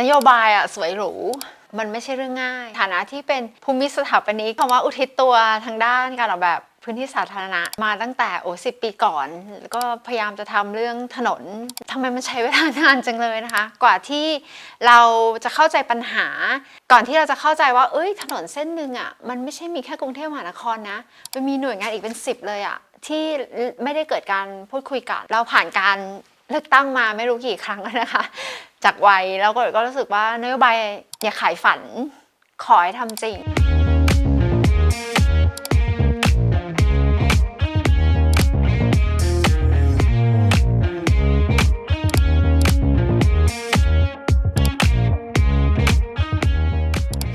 นโยบายอะสวยหรู มันไม่ใช่เรื่องง่าย ฐานะที่เป็นภูมิสถาปนิกคำว่าอุทิศตัวทางด้านการออกแบบพื้นที่สาธารณะมาตั้งแต่โอ้สิปีก่อน ก็พยายามจะทำเรื่องถนนทำไมมันใช้เวลานานจังเลยนะคะ กว่าที่เราจะเข้าใจปัญหา ก่อนที่เราจะเข้าใจว่า เอ้ย ถนนเส้นหนึ่งอะมันไม่ใช่มีแค่กรุงเทพมหานครนะมันมีหน่วยงานอีกเป็นสิบเลยอะที่ไม่ได้เกิดการพูดคุยกัน เราผ่านการเลือกตั้งมาไม่รู้กี่ครั้งแล้วนะคะ จากวัยแล้วก็ก็รู้สึกว่านโยบายอย่าขายฝันขอให้ทำจริง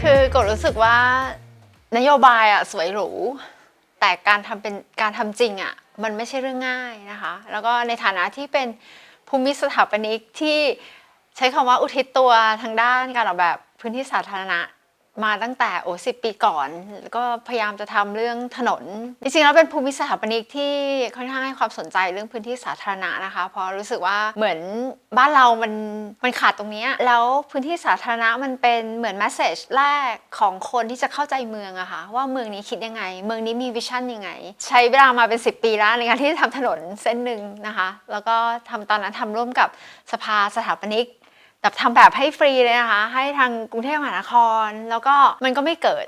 คือกดรู้สึกว่านโยบายอะสวยหรู แต่การทำเป็นการทำจริงอะมันไม่ใช่เรื่องง่ายนะคะ แล้วก็ในฐานะที่เป็นภูมิสถาปนิกที่ ใช้คำว่าอุทิศตัวทางด้านการออกแบบพื้นที่สาธารณะมาตั้งแต่โอ้สิปีก่อนแล้วก็พยายามจะทำเรื่องถนน จริงๆแล้วเป็นภูมิสถาปนิกที่ค่อนข้างให้ความสนใจเรื่องพื้นที่สาธารณะนะคะเพราะรู้สึกว่าเหมือนบ้านเรามันมันขาดตรงนี้แล้วพื้นที่สาธารณะมันเป็นเหมือนแมสเซจแรกของคนที่จะเข้าใจเมืองอะค่ะว่าเมืองนี้คิดยังไง เมืองนี้มีวิชั่นยังไง ใช้เวลามาเป็น 10 ปีแล้วในการที่จะทำถนนเส้นหนึ่งนะคะ แล้วก็ทำตอนนั้นทำร่วมกับสภาสถาปนิก แบบทำแบบให้ฟรีเลยนะคะ ให้ทางกรุงเทพมหานคร แล้วก็มันก็ไม่เกิด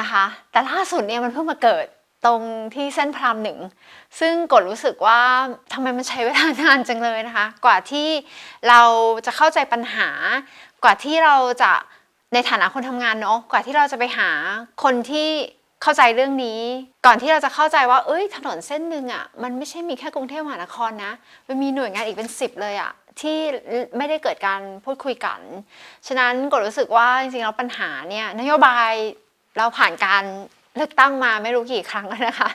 นะคะ แต่ล่าสุดเนี่ยมันเพิ่งมาเกิดตรงที่เส้นพรามหนึ่ง ซึ่งกดรู้สึกว่าทำไมมันใช้เวลานานจังเลยนะคะ กว่าที่เราจะเข้าใจปัญหา กว่าที่เราจะในฐานะคนทำงานเนาะกว่าที่เราจะไปหาคนที่ เข้าใจเรื่องนี้ ก่อนที่เราจะเข้าใจว่า เอ้ย ถนนเส้นหนึ่งอะ่ะมันไม่ใช่มีแค่กรุงเทพมหานครนะ มันมีหน่วยงานอีกเป็นสิบเลยอะ่ะที่ไม่ได้เกิดการพูดคุยกัน ฉะนั้นกดรู้สึกว่าจริงๆแล้วปัญหาเนี่ยนโยบายเราผ่านการเลือกตั้งมาไม่รู้กี่ครั้งแล้วนะคะ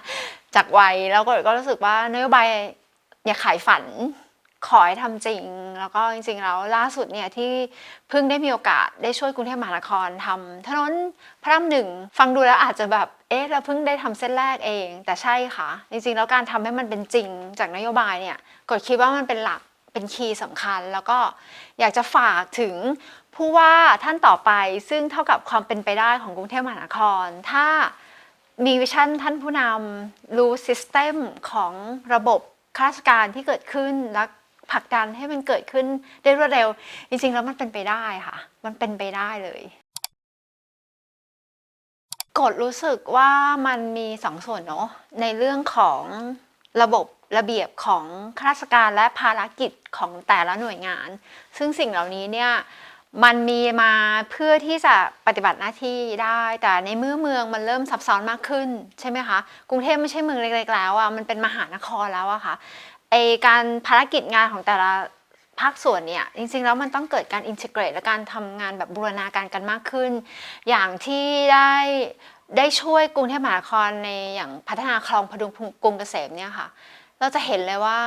จากวัยแล้วก็ก็รู้สึกว่านโยบายอย่าขายฝัน ขอให้ทำจริง แล้วก็จริงๆแล้วล่าสุดเนี่ยที่เพิ่งได้มีโอกาสได้ช่วยกรุงเทพมหานครทำถนนพระรามหนึ่งฟังดูแล้วอาจจะแบบเอ๊ะเราเพิ่งได้ทำเส้นแรกเอง แต่ใช่ค่ะ จริงๆ แล้วการทำให้มันเป็นจริงจากนโยบายเนี่ยกดคิดว่ามันเป็นหลักเป็นคีย์สำคัญ แล้วก็อยากจะฝากถึงผู้ว่าท่านต่อไปซึ่งเท่ากับความเป็นไปได้ของกรุงเทพมหานคร ถ้ามีวิชั่นท่านผู้นำรู้ซิสเต็มของระบบข้าราชการที่เกิดขึ้นและ ผลักดันให้มันเกิดขึ้นได้รวดเร็ว จริงๆ แล้วมันเป็นไปได้ค่ะ มันเป็นไปได้เลยกดรู้สึกว่ามันมีสองส่วนเนาะในเรื่องของระบบระเบียบของข้าราชการและภารกิจของแต่ละหน่วยงาน ซึ่งสิ่งเหล่านี้เนี่ยมันมีมาเพื่อที่จะปฏิบัติหน้าที่ได้ แต่ในเมื่อเมืองมันเริ่มซับซ้อนมากขึ้นใช่ไหมคะกรุงเทพไม่ใช่เมืองเล็กๆแล้วอะมันเป็นมหานครแล้วอะค่ะ ไอการภารกิจงานของแต่ละภาคส่วนเนี่ยจริงๆแล้วมันต้องเกิดการอินทิเกรตและการทำงานแบบบูรณาการกันมากขึ้น อย่างที่ได้ได้ช่วยกรุงเทพมหานครในอย่างพัฒนาคลองพดุงกรุงเกษมเนี่ยค่ะ เราจะเห็นเลยว่า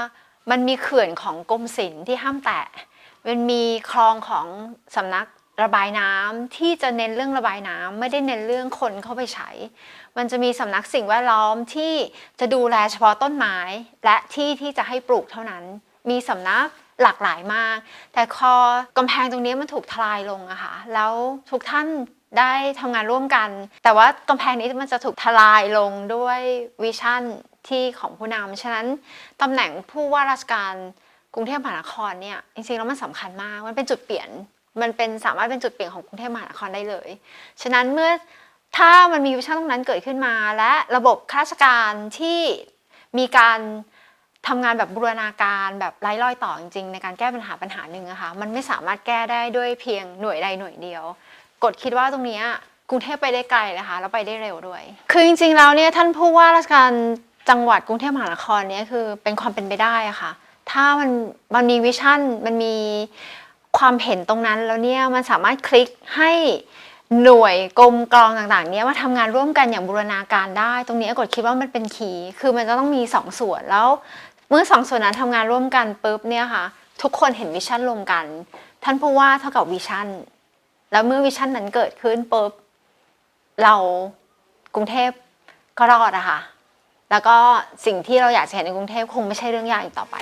มันมีเขื่อนของกรมศิลป์ที่ห้ามแตะ มันมีคลองของสำนัก ระบายน้ำที่จะเน้นเรื่องระบายน้ำไม่ได้เน้นเรื่องคนเข้าไปใช้ มันจะมีสำนักสิ่งแวดล้อมที่จะดูแลเฉพาะต้นไม้ และที่ที่จะให้ปลูกเท่านั้น มีสำนักหลากหลายมาก แต่คอกำแพงตรงนี้มันถูกทลายลงอะค่ะแล้วทุกท่านได้ทำงานร่วมกัน แต่ว่ากำแพงนี้มันจะถูกทลายลงด้วยวิชั่นที่ของผู้นำฉะนั้นตำแหน่งผู้ว่าราชการกรุงเทพมหานครเนี่ยจริงๆแล้วมันสำคัญมากมันเป็นจุดเปลี่ยน มันเป็นสามารถเป็นจุดเปลี่ยนของกรุงเทพมหานครได้เลย ฉะนั้นเมื่อถ้ามันมีวิชั่นตรงนั้นเกิดขึ้นมา และระบบข้าราชการที่มีการทำงานแบบบูรณาการแบบไร้รอยต่อจริงๆ ในการแก้ปัญหาปัญหาหนึ่งนะคะมันไม่สามารถแก้ได้ด้วยเพียงหน่วยใดหน่วยเดียว กดคิดว่าตรงนี้กรุงเทพไปได้ไกลนะคะแล้วไปได้เร็วด้วย คือจริงๆแล้วเนี่ยท่านผู้ว่าราชการจังหวัดกรุงเทพมหานครเนี่ยคือเป็นความเป็นไปได้ะค่ะถ้ามันมันมีวิชั่นมันมี ความเห็นตรงนั้นแล้วเนี่ยมันสามารถคลิกให้หน่วยกรมกรองต่างๆ เนี้ยมาทำงานร่วมกันอย่างบูรณาการได้ ตรงนี้กดคิดว่ามันเป็นคีย์คือมันจะต้องมีสองส่วนแล้ว เมื่อสองส่วนนั้นทำงานร่วมกันปุ๊บเนี่ยค่ะ ทุกคนเห็นวิชั่นรวมกัน ท่านผู้ว่าเท่ากับวิชั่น แล้วเมื่อวิชั่นนั้นเกิดขึ้นปุ๊บเรากรุงเทพก็รอดอะค่ะแล้วก็สิ่งที่เราอยากจะเห็นในกรุงเทพคงไม่ใช่เรื่องยากอีกต่อไป